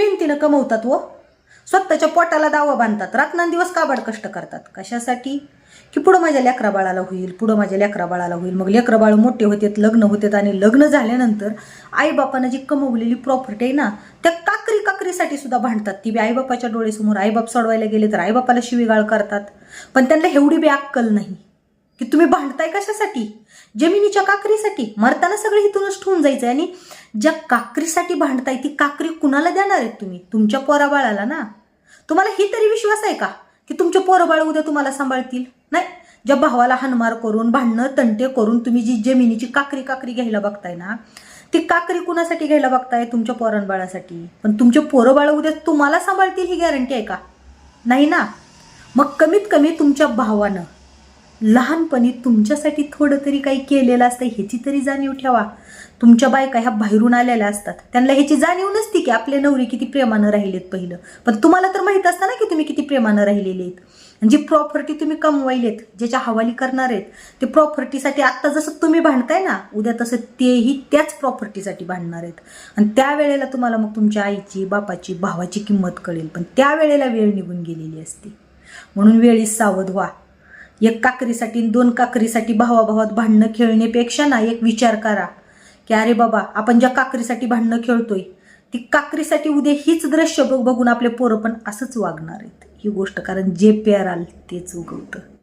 मेहनतीनं कमवतात व. स्वतःच्या पोटाला दावा बांधतात. रात्रंदिवस काबाड कष्ट करतात. कशासाठी? की पुढं माझ्या लेकरा बाळाला होईल पुढं माझ्या लेकरा बाळाला होईल. मग लेकरा बाळ मोठे होतेत लग्न होतेत आणि लग्न झाल्यानंतर आईबापानं जी कमवलेली प्रॉपर्टी आहे ना त्या काकरी काकरीसाठी सुद्धा भांडतात. ती बी आईबापाच्या डोळेसमोर आईबाप सोडवायला गेले तर आईबापाला शिवीगाळ करतात. पण त्यांना एवढी बी अक्कल नाही. की तुम्ही भांडताय कशासाठी? जमिनीच्या काकरीसाठी. मरताना सगळे इथूनच ठेवून जायचं आणि ज्या काकरीसाठी भांडताय ती काकरी कुणाला देणार आहेत तुम्ही? तुमच्या पोराबाळाला ना? तुम्हाला ही तरी विश्वास आहे का? की तुमचे पोरबाळ उद्या तुम्हाला सांभाळतील? नाही. ज्या भावाला हानमार करून भांडणं तंटे करून तुम्ही जी जमिनीची काकरी काकरी घ्यायला बघताय ना ती काकरी कुणासाठी घ्यायला बघताय? तुमच्या पोरणबाळासाठी पण तुमचे पोरबाळ उद्या तुम्हाला सांभाळतील ही गॅरंटी आहे का? नाही ना? मग कमीत कमी तुमच्या भावानं लहानपणी तुमच्यासाठी थोडं तरी काही केलेलं असतं ह्याची तरी जाणीव ठेवा. तुमच्या बायका ह्या बाहेरून आलेल्या असतात. त्यांना ह्याची जाणीव नसती की आपले नवरे किती प्रेमानं राहिलेत पहिलं. पण तुम्हाला तर माहीत असतं ना की तुम्ही किती प्रेमानं राहिलेले आहेत. आणि जी प्रॉपर्टी तुम्ही कमवायलेत ज्याच्या हवाली करणार आहेत ते प्रॉपर्टीसाठी आत्ता जसं तुम्ही भांडताय ना उद्या तसं तेही त्याच प्रॉपर्टीसाठी भांडणार आहेत. आणि त्यावेळेला तुम्हाला मग तुमच्या आईची बापाची भावाची किंमत कळेल. पण त्यावेळेला वेळ निघून गेलेली असते. म्हणून वेळीच सावध व्हा. एक काकरीसाठी दोन काकरीसाठी भावाभावात भांडणं खेळण्यापेक्षा ना एक विचार करा. की अरे बाबा आपण ज्या काकरीसाठी भांडणं खेळतोय ती काकरीसाठी उद्या हीच दृश्य बघ- बघून आपले पोरं पण असंच वागणार आहेत. ही गोष्ट कारण जे पेराल तेच उगवतं.